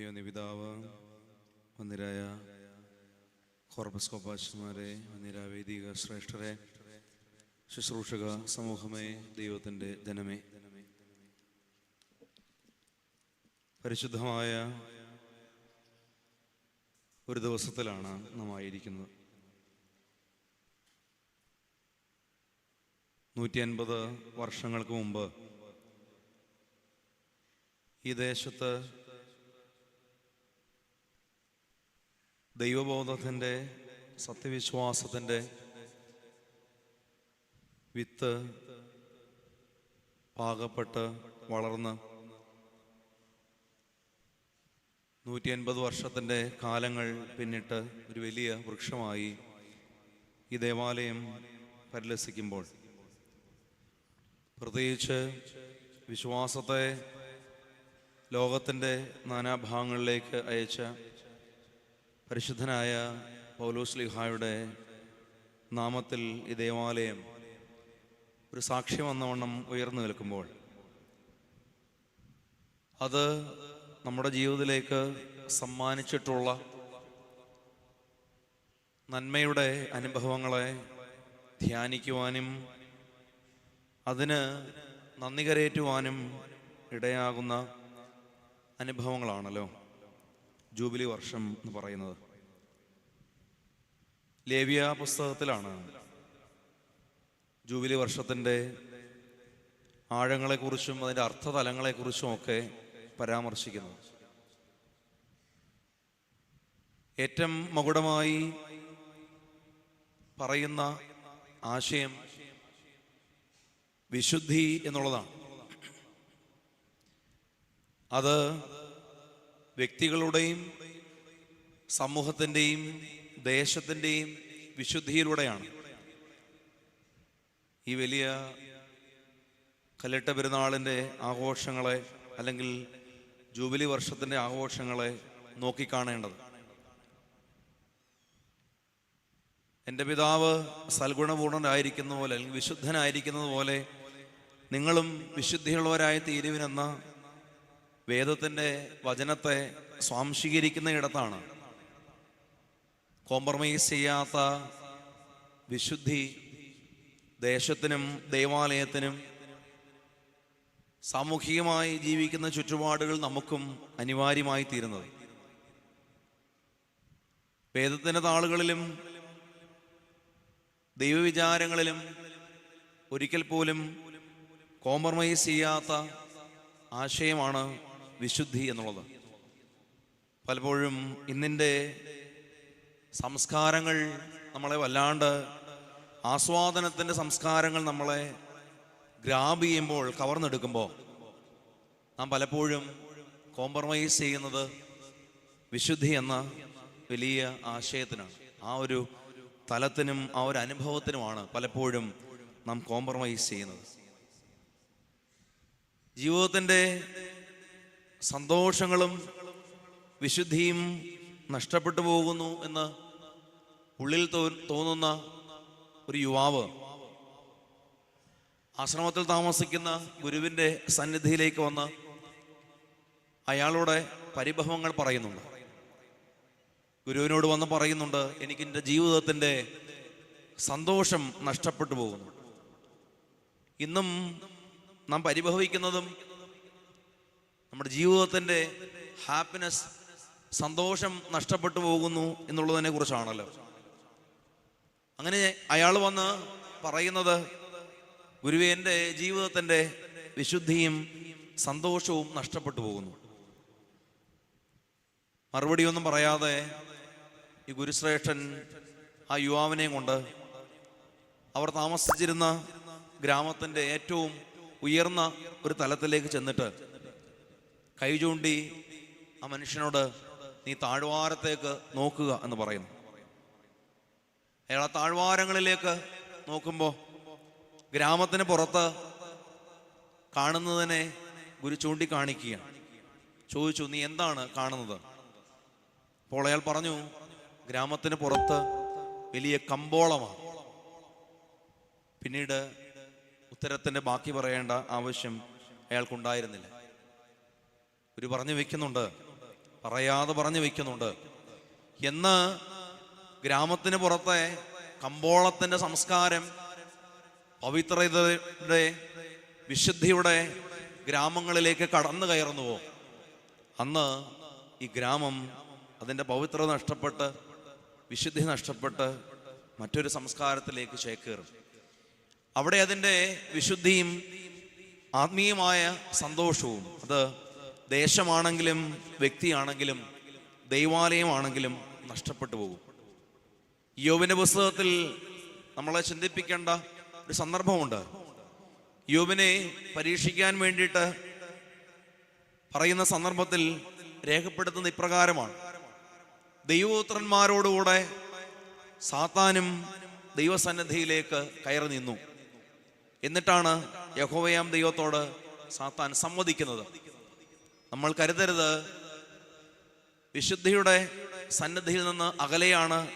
അഭിയോന്യ മന്ദിരായ കോർപ്പസ്കോപ്പാച്ചന്മാരെ വന്നിരായ വൈദിക ശ്രേഷ്ഠരെ ശുശ്രൂഷക സമൂഹമേ ദൈവത്തിന്റെ ജനമേ. പരിശുദ്ധമായ ഒരു ദിവസത്തിലാണ് നാം ആയിരിക്കുന്നത്. നൂറ്റി അൻപത് വർഷങ്ങൾക്ക് മുമ്പ് ഈ ദേശത്ത് ദൈവബോധത്തിന്റെ സത്യവിശ്വാസത്തിന്റെ വിത്ത് പാകപ്പെട്ട് വളർന്ന് നൂറ്റി അൻപത് വർഷത്തിന്റെ കാലങ്ങൾ പിന്നിട്ട് ഒരു വലിയ വൃക്ഷമായി ഈ ദേവാലയം പരിലസിക്കുമ്പോൾ പ്രത്യേകിച്ച് വിശ്വാസത്തെ ലോകത്തിന്റെ നാനാഭാഗങ്ങളിലേക്ക് അയച്ച പരിശുദ്ധനായ പൗലോസ് ലിഹായുടെ നാമത്തിൽ ഈ ദേവാലയം ഒരു സാക്ഷ്യം വന്നവണ്ണം ഉയർന്നു നിൽക്കുമ്പോൾ അത് നമ്മുടെ ജീവിതത്തിലേക്ക് സമ്മാനിച്ചിട്ടുള്ള നന്മയുടെ അനുഭവങ്ങളെ ധ്യാനിക്കുവാനും അതിന് നന്ദി കരയേറ്റുവാനും ഇടയാകുന്ന അനുഭവങ്ങളാണല്ലോ ജൂബിലി വർഷം എന്ന് പറയുന്നത്. ലേവ്യ പുസ്തകത്തിലാണ് ജൂബിലി വർഷത്തിന്റെ ആഴങ്ങളെക്കുറിച്ചും അതിന്റെ അർത്ഥതലങ്ങളെക്കുറിച്ചും ഒക്കെ പരാമർശിക്കുന്നു. ഏറ്റവും മകുടമായി പറയുന്ന ആശയം വിശുദ്ധി എന്നുള്ളതാണ്. അത് വ്യക്തികളുടെയും സമൂഹത്തിന്റെയും ദേശത്തിന്റെയും വിശുദ്ധിയിലൂടെയാണ്. ഈ വലിയ കല്ലിട്ട പെരുന്നാളിന്റെ ആഘോഷങ്ങളെ അല്ലെങ്കിൽ ജൂബിലി വർഷത്തിന്റെ ആഘോഷങ്ങളെ നോക്കിക്കാണേണ്ടത് എന്റെ പിതാവ് സൽഗുണപൂർണനായിരിക്കുന്ന പോലെ അല്ലെങ്കിൽ വിശുദ്ധനായിരിക്കുന്നത് പോലെ നിങ്ങളും വിശുദ്ധിയുള്ളവരായി തീരുവിനെന്ന വേദത്തിന്റെ വചനത്തെ സ്വാംശീകരിക്കുന്ന ഇടത്താണ് കോംപ്രമൈസ് ചെയ്യാത്ത വിശുദ്ധി ദേശത്തിനും ദേവാലയത്തിനും സാമൂഹികമായി ജീവിക്കുന്ന ചുറ്റുപാടുകൾ നമുക്കും അനിവാര്യമായി തീരുന്നത്. വേദത്തിന്റെ താളുകളിലും ദൈവവിചാരങ്ങളിലും ഒരിക്കൽ പോലും കോംപ്രമൈസ് ചെയ്യാത്ത ആശയമാണ് വിശുദ്ധി എന്നുള്ളത്. പലപ്പോഴും ഇന്നിന്റെ സംസ്കാരങ്ങൾ നമ്മളെ വല്ലാണ്ട് ആസ്വാദനത്തിന്റെ സംസ്കാരങ്ങൾ നമ്മളെ ഗ്രാബ് ചെയ്യുമ്പോൾ കവർന്നെടുക്കുമ്പോൾ നാം പലപ്പോഴും കോംപ്രമൈസ് ചെയ്യുന്നത് വിശുദ്ധി എന്ന വലിയ ആശയത്തിനാണ്. ആ ഒരു തലത്തിനും ആ ഒരു അനുഭവത്തിനുമാണ് പലപ്പോഴും നാം കോംപ്രമൈസ് ചെയ്യുന്നത്. ജീവിതത്തിന്റെ സന്തോഷങ്ങളും വിശുദ്ധിയും നഷ്ടപ്പെട്ടു പോകുന്നു എന്ന് ഉള്ളിൽ തോന്നുന്ന ഒരു യുവാവ് ആശ്രമത്തിൽ താമസിക്കുന്ന ഗുരുവിന്റെ സന്നിധിയിലേക്ക് വന്ന് അയാളുടെ പരിഭവങ്ങൾ പറയുന്നുണ്ട്. ഗുരുവിനോട് വന്ന് പറയുന്നുണ്ട് എനിക്ക് എന്റെ ജീവിതത്തിന്റെ സന്തോഷം നഷ്ടപ്പെട്ടു പോകുന്നു. ഇന്നും നാം പരിഭവിക്കുന്നതും നമ്മുടെ ജീവിതത്തിന്റെ ഹാപ്പിനെസ് സന്തോഷം നഷ്ടപ്പെട്ടു പോകുന്നു എന്നുള്ളതിനെ കുറിച്ചാണല്ലോ. അങ്ങനെ അയാൾ വന്ന് പറയുന്നത് ഗുരുവെ എന്റെ ജീവിതത്തിന്റെ വിശുദ്ധിയും സന്തോഷവും നഷ്ടപ്പെട്ടു പോകുന്നു. മറുപടിയൊന്നും പറയാതെ ഈ ഗുരുശ്രേഷ്ഠൻ ആ യുവാവിനെയും കൊണ്ട് അവർ താമസിച്ചിരുന്ന ഗ്രാമത്തിന്റെ ഏറ്റവും ഉയർന്ന ഒരു തലത്തിലേക്ക് ചെന്നിട്ട് കൈ ചൂണ്ടി ആ മനുഷ്യനോട് നീ താഴ്വാരത്തേക്ക് നോക്കുക എന്ന് പറയുന്നു. അയാൾ ആ താഴ്വാരങ്ങളിലേക്ക് നോക്കുമ്പോൾ ഗ്രാമത്തിന് പുറത്ത് കാണുന്നതിനെ ഗുരു ചൂണ്ടിക്കാണിക്കുകയാണ്. ചോദിച്ചു നീ എന്താണ് കാണുന്നത്? അപ്പോൾ അയാൾ പറഞ്ഞു ഗ്രാമത്തിന് പുറത്ത് വലിയ കമ്പോളമാണ്. പിന്നീട് ഉത്തരത്തിന്റെ ബാക്കി പറയേണ്ട ആവശ്യം അയാൾക്കുണ്ടായിരുന്നില്ല. ഒരു പറഞ്ഞു വെക്കുന്നുണ്ട് പറയാതെ പറഞ്ഞു വെക്കുന്നുണ്ട്. എന്ന് ഗ്രാമത്തിന് പുറത്തെ കമ്പോളത്തിന്റെ സംസ്കാരം പവിത്രതയുടെ വിശുദ്ധിയുടെ ഗ്രാമങ്ങളിലേക്ക് കടന്നു കയറുന്നുവോ? അന്ന് ഈ ഗ്രാമം അതിന്റെ പവിത്രത നഷ്ടപ്പെട്ട് വിശുദ്ധി നഷ്ടപ്പെട്ട് മറ്റൊരു സംസ്കാരത്തിലേക്ക് ചേക്കേറും. അവിടെ അതിന്റെ വിശുദ്ധിയും ആത്മീയമായ സന്തോഷവും അത് ദേശമാണെങ്കിലും വ്യക്തിയാണെങ്കിലും ദൈവാലയമാണെങ്കിലും നഷ്ടപ്പെട്ടു പോകും. യോബിന്റെ പുസ്തകത്തിൽ നമ്മളെ ചിന്തിപ്പിക്കേണ്ട ഒരു സന്ദർഭമുണ്ട്. യോബിനെ പരീക്ഷിക്കാൻ വേണ്ടിയിട്ട് പറയുന്ന സന്ദർഭത്തിൽ രേഖപ്പെടുത്തുന്ന ഇപ്രകാരമാണ്. ദൈവപുത്രന്മാരോടുകൂടെ സാത്താനും ദൈവസന്നിധിയിലേക്ക് കയറി നിന്നു. എന്നിട്ടാണ് യഹോവയാം ദൈവത്തോട് സാത്താൻ സമ്മതിക്കുന്നത്. നമ്മൾ കരുതരുത്. വിശുദ്ധിയുടെ സന്നദ്ധിയിൽ നിന്ന് അകലെയാണ്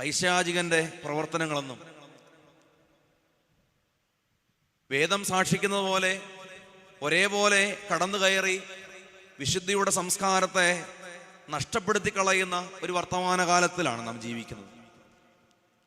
പൈശാചികന്റെ പ്രവർത്തനങ്ങളെന്നും. വേദം സാക്ഷിക്കുന്നത് പോലെ ഒരേപോലെ കടന്നു കയറി വിശുദ്ധിയുടെ സംസ്കാരത്തെ നഷ്ടപ്പെടുത്തി കളയുന്ന ഒരു വർത്തമാന കാലത്തിലാണ് നാം ജീവിക്കുന്നത്.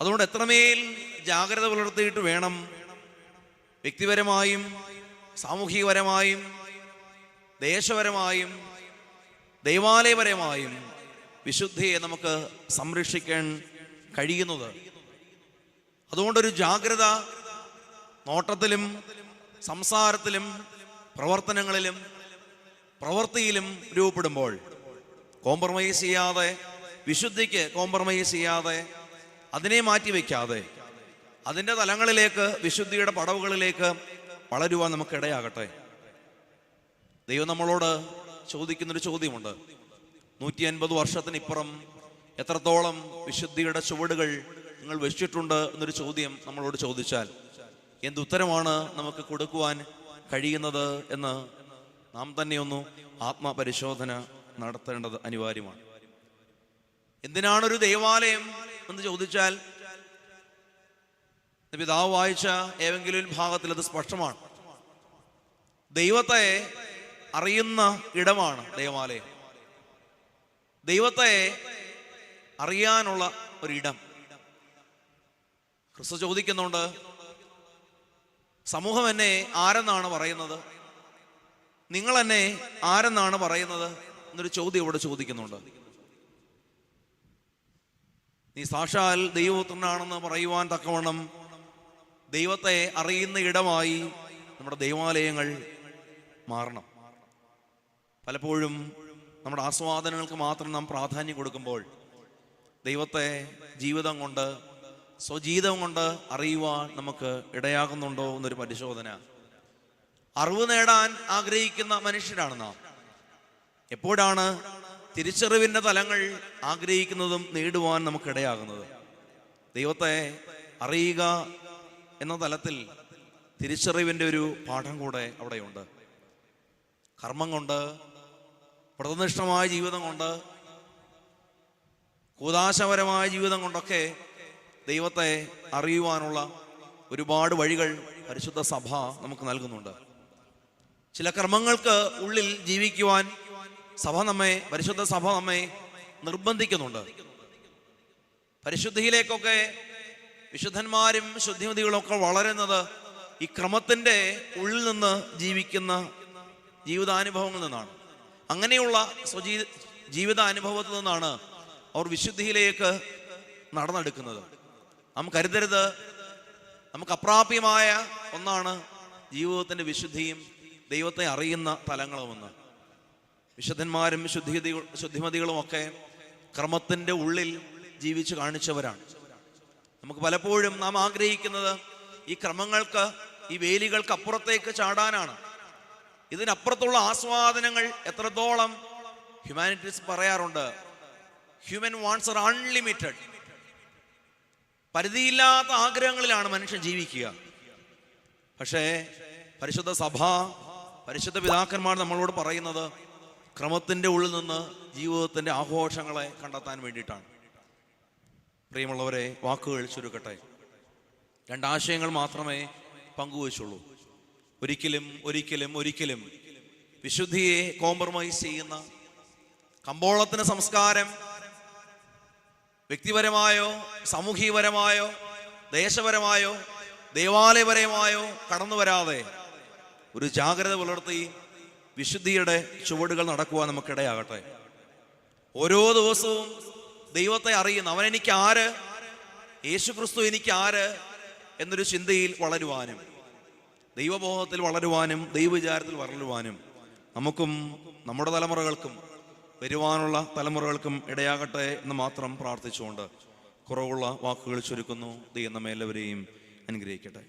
അതുകൊണ്ട് എത്രമേൽ ജാഗ്രത പുലർത്തിയിട്ട് വേണം വ്യക്തിപരമായും സാമൂഹികപരമായും ദേശപരമായും ദൈവാലയപരമായും വിശുദ്ധിയെ നമുക്ക് സംരക്ഷിക്കാൻ കഴിയുന്നത്. അതുകൊണ്ടൊരു ജാഗ്രത നോട്ടത്തിലും സംസാരത്തിലും പ്രവർത്തനങ്ങളിലും പ്രവൃത്തിയിലും രൂപപ്പെടുമ്പോൾ കോംപ്രമൈസ് ചെയ്യാതെ വിശുദ്ധിക്ക് കോംപ്രമൈസ് ചെയ്യാതെ അതിനെ മാറ്റിവെക്കാതെ അതിന്റെ തലങ്ങളിലേക്ക് വിശുദ്ധിയുടെ പടവുകളിലേക്ക് വളരുവാൻ നമുക്ക് ഇടയാകട്ടെ ദൈവം നമ്മളോട് ചോദിക്കുന്നൊരു ചോദ്യമുണ്ട്. നൂറ്റി അൻപത് വർഷത്തിനിപ്പുറം എത്രത്തോളം വിശുദ്ധിയുടെ ചുവടുകൾ നിങ്ങൾ വെച്ചിട്ടുണ്ട് എന്നൊരു ചോദ്യം നമ്മളോട് ചോദിച്ചാൽ എന്തുത്തരമാണ് നമുക്ക് കൊടുക്കുവാൻ കഴിയുന്നത് എന്ന് നാം തന്നെയൊന്നു ആത്മപരിശോധന നടത്തേണ്ടത് അനിവാര്യമാണ്. എന്തിനാണ് ഒരു ദേവാലയം എന്ന് ചോദിച്ചാൽ പിതാവ് വായിച്ച ഏതെങ്കിലും ഭാഗത്തിൽ അത് സ്പഷ്ടമാണ്. ദൈവത്തെ അറിയുന്ന ഇടമാണ് ദൈവാലയം ദൈവത്തെ അറിയാനുള്ള ഒരിടം. ക്രിസ്തു ചോദിക്കുന്നുണ്ട് സമൂഹം എന്നെ ആരെന്നാണ് പറയുന്നത്? നിങ്ങൾ എന്നെ ആരെന്നാണ് പറയുന്നത്? എന്നൊരു ചോദ്യം ഇവിടെ ചോദിക്കുന്നുണ്ട്. നീ സാക്ഷാൽ ദൈവപുത്രനാണെന്ന് പറയുവാൻ തക്കവണ്ണം ദൈവത്തെ അറിയുന്ന ഇടമായി നമ്മുടെ ദൈവാലയങ്ങൾ മാറണം. പലപ്പോഴും നമ്മുടെ ആസ്വാദനങ്ങൾക്ക് മാത്രം നാം പ്രാധാന്യം കൊടുക്കുമ്പോൾ ദൈവത്തെ ജീവിതം കൊണ്ട് സ്വജീവിതം കൊണ്ട് അറിയുവാൻ നമുക്ക് ഇടയാകുന്നുണ്ടോ എന്നൊരു പരിശോധന. അറിവ് നേടാൻ ആഗ്രഹിക്കുന്ന മനുഷ്യരാണ് നാം. എപ്പോഴാണ് തിരിച്ചറിവിന്റെ തലങ്ങൾ ആഗ്രഹിക്കുന്നതും നേടുവാൻ നമുക്ക് ഇടയാകുന്നത് ദൈവത്തെ അറിയുക എന്ന തലത്തിൽ തിരിച്ചറിവിന്റെ ഒരു പാഠം കൂടെ അവിടെയുണ്ട്. കർമ്മം കൊണ്ട് വ്രതനിഷ്ഠമായ ജീവിതം കൊണ്ട് കൂതാശപരമായ ജീവിതം കൊണ്ടൊക്കെ ദൈവത്തെ അറിയുവാനുള്ള ഒരുപാട് വഴികൾ പരിശുദ്ധ സഭ നമുക്ക് നൽകുന്നുണ്ട്. ചില കർമ്മങ്ങൾക്ക് ഉള്ളിൽ ജീവിക്കുവാൻ സഭ നമ്മെ പരിശുദ്ധ സഭ നമ്മെ നിർബന്ധിക്കുന്നുണ്ട്. പരിശുദ്ധിയിലേക്കൊക്കെ വിശുദ്ധന്മാരും ശുദ്ധിമതികളും ഒക്കെ വളരുന്നത് ഈ ക്രമത്തിന്റെ ഉള്ളിൽ നിന്ന് ജീവിക്കുന്ന ജീവിതാനുഭവങ്ങളിൽ നിന്നാണ്. അങ്ങനെയുള്ള സ്വജീ ജീവിത അനുഭവത്തിൽ നിന്നാണ് അവർ വിശുദ്ധിയിലേക്ക് നടന്നെടുക്കുന്നത്. നാം കരുതരുത്. നമുക്ക് അപ്രാപ്യമായ ഒന്നാണ് ജീവിതത്തിന്റെ വിശുദ്ധിയും ദൈവത്തെ അറിയുന്ന തലങ്ങളുമെന്ന്. വിശുദ്ധന്മാരും ശുദ്ധിതി ശുദ്ധിമതികളും ഒക്കെ ക്രമത്തിന്റെ ഉള്ളിൽ ജീവിച്ചു കാണിച്ചവരാണ്. നമുക്ക് പലപ്പോഴും നാം ആഗ്രഹിക്കുന്നത് ഈ ക്രമങ്ങൾക്ക് ഈ വേലികൾക്ക് അപ്പുറത്തേക്ക് ചാടാനാണ്. ഇതിനപ്പുറത്തുള്ള ആസ്വാദനങ്ങൾ എത്രത്തോളം ഹ്യൂമാനിറ്റീസ് പറയാറുണ്ട്. ഹ്യൂമൻ വാൺസ് ആർ അൺലിമിറ്റഡ് പരിധിയില്ലാത്ത ആഗ്രഹങ്ങളിലാണ് മനുഷ്യൻ ജീവിക്കുക. പക്ഷേ പരിശുദ്ധ സഭ പരിശുദ്ധ പിതാക്കന്മാർ നമ്മളോട് പറയുന്നത് ക്രമത്തിന്റെ ഉള്ളിൽ നിന്ന് ജീവിതത്തിന്റെ ആഘോഷങ്ങളെ കണ്ടെത്താൻ വേണ്ടിയിട്ടാണ്. പ്രിയമുള്ളവരെ വാക്കുകൾ ചുരുക്കട്ടെ. രണ്ടാശയങ്ങൾ മാത്രമേ പങ്കുവച്ചുള്ളൂ. ഒരിക്കലും ഒരിക്കലും ഒരിക്കലും വിശുദ്ധിയെ കോംപ്രമൈസ് ചെയ്യുന്ന കമ്പോളത്തിന് സംസ്കാരം വ്യക്തിപരമായോ സാമൂഹികപരമായോ ദേശപരമായോ ദേവാലയപരമായോ കടന്നു വരാതെ ഒരു ജാഗ്രത പുലർത്തി വിശുദ്ധിയുടെ ചുവടുകൾ നടക്കുവാൻ നമുക്കിടയാകട്ടെ. ഓരോ ദിവസവും ദൈവത്തെ അറിയുന്ന അവൻ എനിക്ക് ആര്? യേശു ക്രിസ്തു എനിക്ക് ആര്? എന്നൊരു ചിന്തയിൽ വളരുവാനും. ദൈവബോധത്തിൽ വളരുവാനും ദൈവവിചാരത്തിൽ വളരുവാനും നമുക്കും നമ്മുടെ തലമുറകൾക്കും വരുവാനുള്ള തലമുറകൾക്കും ഇടയാകട്ടെ എന്ന് മാത്രം പ്രാർത്ഥിച്ചുകൊണ്ട് കുറവുള്ള വാക്കുകൾ ചുരുക്കുന്നു. ദൈവം നമ്മെ എല്ലാവരെയും അനുഗ്രഹിക്കട്ടെ.